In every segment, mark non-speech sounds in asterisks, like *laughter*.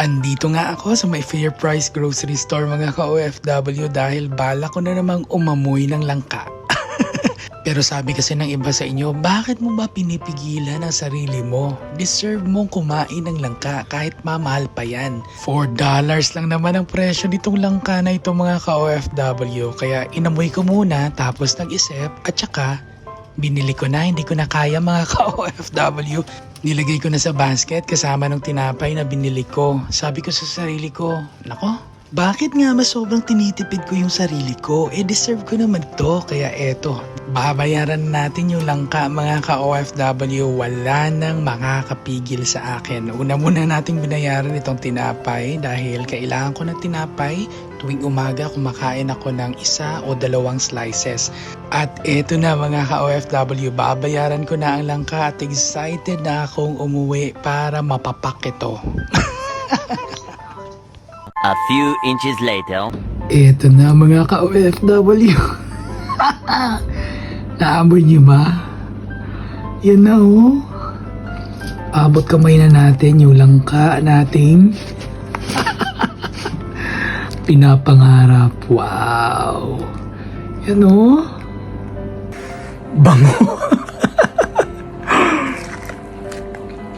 Andito nga ako sa may fair price grocery store mga ka-OFW dahil bala ko na namang umamoy ng langka. *laughs* Pero sabi kasi ng iba sa inyo, bakit mo ba pinipigilan ang sarili mo? Deserve mong kumain ng langka kahit mamahal pa yan. $4 lang naman ang presyo nitong langka na ito mga ka-OFW. Kaya inamoy ko muna tapos nag-isip at saka binili ko na, hindi ko na kaya mga *laughs* ka-OFW. Nilagay ko na sa basket kasama ng tinapay na binili ko. Sabi ko sa sarili ko, nako, bakit nga mas sobrang tinitipid ko yung sarili ko? Eh deserve ko naman to. Kaya eto, babayaran natin yung langka mga ka-OFW. Wala nang makakapigil sa akin. Una muna nating binayaran itong tinapay dahil kailangan ko ng tinapay. Tuwing umaga kumakain ako ng isa o dalawang slices. At eto na mga ka-OFW, babayaran ko na ang langka at excited na akong umuwi para mapapak ito. *laughs* A few inches later. Eto na mga ka-OFW. *laughs* Naamoy niyo ba? Yan na oh. Abot kamay na natin yung langka nating *laughs* pinapangarap. Wow. Yan oh. Bango.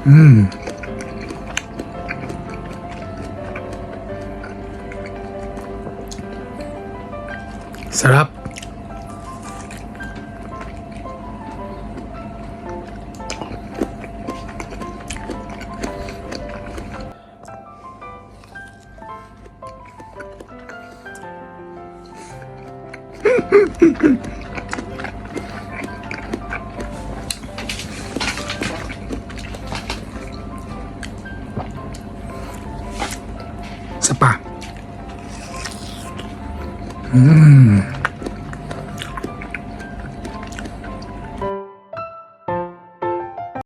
Hmm. Sarap. Isa pa. Mmm.